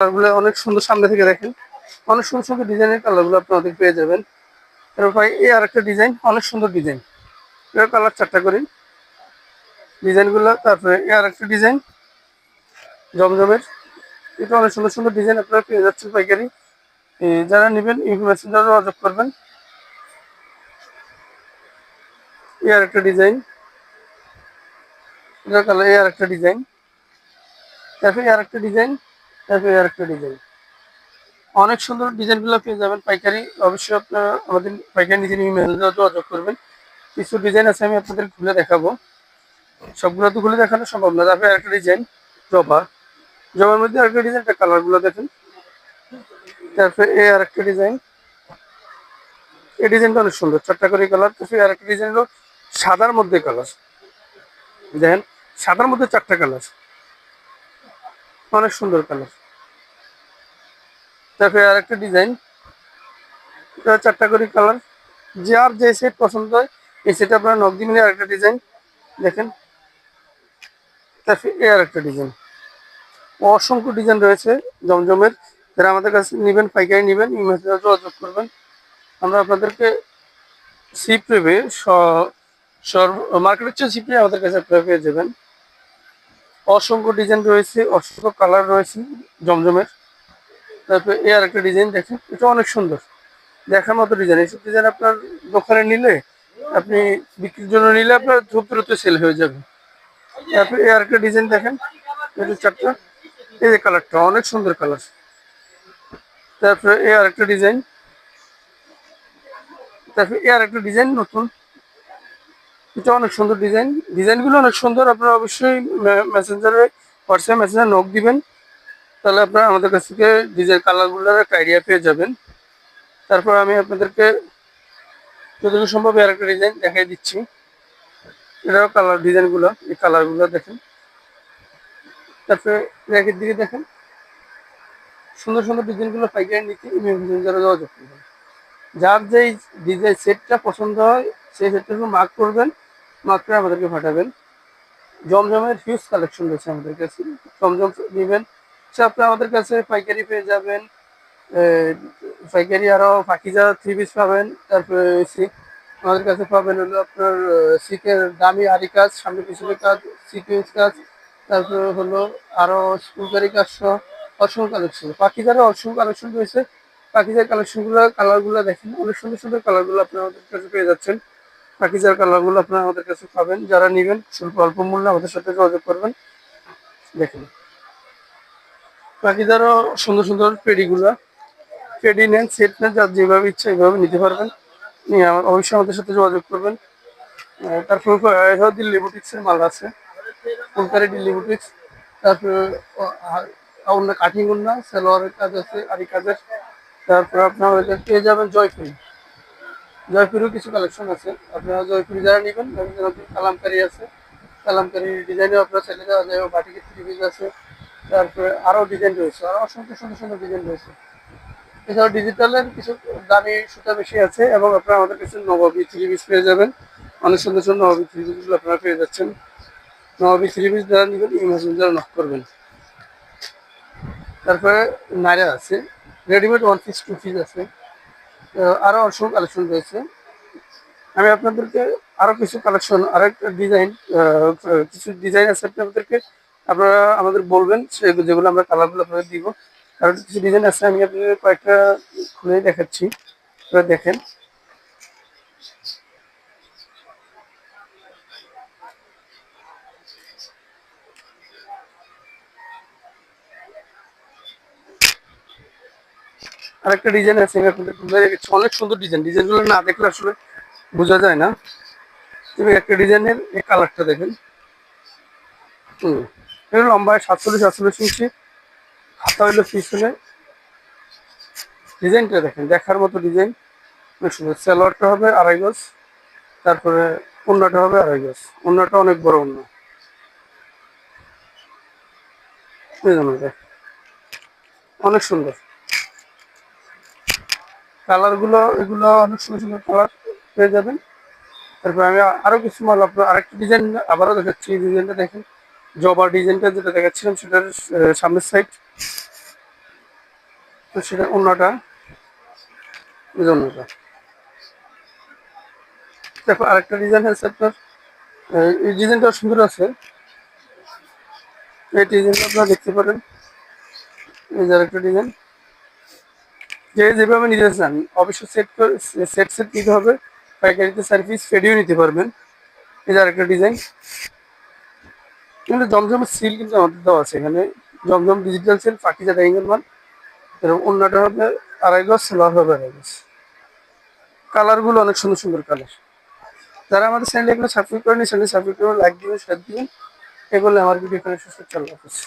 কালারগুলো অনেক সুন্দর সামনে থেকে দেখেন। অনেক সুন্দর সুন্দর ডিজাইনের কালারগুলো আপনাদের পেয়ে যাবেন। তারপর এই আর একটা ডিজাইন, অনেক সুন্দর ডিজাইন। এর কালার চারটা করি। ডিজাইনগুলো, তারপরে এই আর একটা ডিজাইন, জমজমের। এটা অনেক সুন্দর সুন্দর ডিজাইন আপনারা পেয়ে যাচ্ছেন পাইকারি। যারা নেবেন ইউপি যারা যোগাযোগ করবেন। এই আর একটা ডিজাইন। এটা কালার, এই আর একটা ডিজাইন। তারপরে আর একটা ডিজাইন। তারপরে আর একটা ডিজাইন অনেক সুন্দর ডিজাইনগুলো পেয়ে যাবেন পাইকারি। অবশ্যই আপনারা আমাদের পাইকারি নিজের ইমেল যোগাযোগ করবেন। কিছু ডিজাইন আছে আমি আপনাদের খুলে দেখাবো। সবগুলো তো খুলে দেখানো সম্ভব না। তারপরে আরেকটা ডিজাইন জবা। জবার মধ্যে আরেকটা ডিজাইনটা কালারগুলো দেখেন। তারপরে এই আরেকটা ডিজাইন এই ডিজাইনটা অনেক সুন্দর। চারটা করে কালার তারপরে আরেকটা ডিজাইন হলো সাদার মধ্যে কালার দেখেন, সাদার মধ্যে চারটা কালার অনেক সুন্দর কালার। দেখো আর একটা ডিজাইন। চারটা করে কালার। যার যে সেট পছন্দ হয়, এই সেট আপনারা নক দিবেন আরেকটা ডিজাইন। দেখেন। তারপরে এই আরেকটা ডিজাইন। অসংখ্য ডিজাইন রয়েছে জমজমের। যারা আমাদের কাছে নেবেন, পাইকারি নেবেন যোগাযোগ করবেন। আমরা আপনাদেরকে সিপ রেবে মার্কেটের চেয়ে সিপ আমাদের কাছে আপনারা পেয়ে যাবেন। অসংখ্য ডিজাইন রয়েছে, অসংখ্য কালার রয়েছে, জমজমের। তারপরে এই আরেকটা ডিজাইন দেখেন, এটা অনেক সুন্দর। দেখার মতো ডিজাইন এইসব ডিজাইন আপনার দোকানে নিলে, আপনি বিক্রির জন্য নিলে আপনার দ্রুত দ্রুত সেল হয়ে যাবে। তারপরে এই আরেকটা ডিজাইন দেখেন যে চারটা, এই যে কালারটা, অনেক সুন্দর কালার। তারপরে এ আর একটা ডিজাইন, তারপরে এ আর একটা ডিজাইন নতুন। এটা অনেক সুন্দর ডিজাইন। ডিজাইনগুলো অনেক সুন্দর। আপনারা অবশ্যই মেসেঞ্জারে হোয়াটসঅ্যাপ মেসেঞ্জার নক দিবেন। তাহলে আপনারা আমাদের কাছ থেকে ডিজাইন কালারগুলোর একটা আইডিয়া পেয়ে যাবেন। তারপর আমি আপনাদেরকে যতটুকু সম্ভব আর একটা ডিজাইন দেখাই দিচ্ছি। এটাও কালার ডিজাইনগুলো, এই কালারগুলো দেখেন। তারপরে র্যাকের দিকে দেখেন। সুন্দর সুন্দর ডিজাইনগুলো পাইকারি নিতে যারা যোগাযোগ করবেন যার যেই ডিজাইন সেটটা পছন্দ হয়, সেই সেটটাকে মার্ক করবেন। করে আমাদেরকে পাঠাবেন। জমজমের হিউজ কালেকশন রয়েছে আমাদের কাছে। জমজম নেবেন। সে আপনি আমাদের কাছে পাইকারি পেয়ে যাবেন। পাইকারি আরও পাখিজা থ্রি পিস পাবেন। তারপরে আমাদের কাছে পাবেন হলো আপনার সিকের দামি আরি কাজ, সামনে পিছনে কাজ সিকুয়েন্স কাজ, তারপরে হলো আরও স্কুলকারি কাজ সহ অসংখ্য কালেকশন পাখিজারও অসংখ্য কালেকশন রয়েছে। পাখিজার কালেকশনগুলো কালারগুলো দেখেন। অনেক সুন্দর সুন্দর কালারগুলো আপনি আমাদের কাছে পেয়ে যাচ্ছেন। পাখিজার কালারগুলো আপনারা আমাদের কাছে পাবেন, যারা নেবেন, স্বল্প অল্প মূল্যে আমাদের সাথে যোগাযোগ করবেন। দেখেন। পাখিজারও সুন্দর সুন্দর পেডিগুলো, পেডি নেন, সেট নেন, যার যেভাবে ইচ্ছা এইভাবে নিতে পারবেন। নিয়ে অবশ্যই আমাদের সাথে যোগাযোগ করবেন। তারপর দিল্লি বুটিক্সের মাল আছে। ফুলকারি দিল্লি বুটিক্স। তারপরে অন্য অন্য সালোয়ারের কাজ আছে আরি কাজের তারপর আপনার পেয়ে যাবেন জয়পুরি জয়পুরিও কিছু কালেকশন আছে। আপনারা জয়পুরি যারা নেবেন কালামকারি আছে। কালামকারি ডিজাইনও আপনার ছেলে যাওয়া যায় বাটিকের থ্রি পিস আছে। তারপরে আরও ডিজাইন রয়েছে, আরও অসংখ্য, সুন্দর সুন্দর ডিজাইন রয়েছে। এছাড়াও ডিজিটালের কিছু দামি সুতা বেশি আছে এবং আপনারা আমাদের কাছে নবাবি থ্রি পিস পেয়ে যাবেন। অনেক সুন্দর সুন্দর নবাবি থ্রি পিসগুলো আপনারা পেয়ে যাচ্ছেন। নবাবি থ্রি পিস যারা নেবেন, ইমার্জেন্সি যারা নক করবেন। তারপরে নাইরা আছে readymade one piece two piece আছে। আরও অসংখ্য কালেকশন রয়েছে। আমি আপনাদেরকে আরও কিছু কালেকশন আরেকটা ডিজাইন কিছু ডিজাইন আছে আপনাদেরকে। আপনারা আমাদের বলবেন সে- যেগুলো আমরা কালারগুলো আপনাদের দিব। কারণ কিছু ডিজাইন আছে, আমি আপনাদের কয়েকটা খুলে দেখাচ্ছি। আপনারা দেখেন। আরেকটা ডিজাইন আছে রেখেছি অনেক সুন্দর ডিজাইন ডিজাইনগুলো না দেখলে আসলে বোঝা যায় না। তুমি একটা ডিজাইনের এই কালারটা দেখেন। হুম, এটা লম্বা, সাতচল্লিশ সাতচল্লিশ ইঞ্চি। হাতা হইল পিছনে। ডিজাইনটা দেখেন, দেখার মতো ডিজাইন অনেক সুন্দর। সালোয়ারটা হবে আড়াই গজ, তারপরে অন্যটা হবে আড়াই গজ। অন্যটা অনেক বড় অন্য। অনেক সুন্দর। কালারগুলো এগুলো অনেক সুন্দর সুন্দর কালার পেয়ে যাবেন। তারপর আমি আরও কিছু মাল আপনার আরেকটা ডিজাইন আবারও দেখাচ্ছি। এই ডিজাইনটা দেখেন জবা ডিজাইনটা যেটা দেখাচ্ছিলাম, সেটার সামনের সাইড তো সেটা অন্যটা অন্যটা দেখো, আরেকটা ডিজাইন আছে আপনার। এই ডিজাইনটা সুন্দর আছে। এই ডিজাইনটা আপনারা দেখতে পারেন। এই যে আরেকটা ডিজাইন যে যেভাবে নিতে চান অবশ্যই সেট সেট সেট নিতে হবে। পাইকারিতে সার্ভিস ফেডিও নিতে পারবেন। যে আরেকটা ডিজাইন কিন্তু জমজমের সিল কিন্তু আমাদের দেওয়া আছে এখানে। জমজম ডিজিটাল সিল পাখিজা ডাইঙ্গের মান এরকম অন্যটা হবে, আড়াই গজ সেলার হবে আড়াই গজ। কালারগুলো অনেক সুন্দর সুন্দর কালার যারা আমাদের চ্যানেলে এগুলো সাবস্ক্রাইব করেনি চ্যানেল সাবস্ক্রাইব করে লাইক দিবেন শেয়ার দিবেন। এগুলো আমার ভিডিও এখানে সুস্থ চালু রাখছে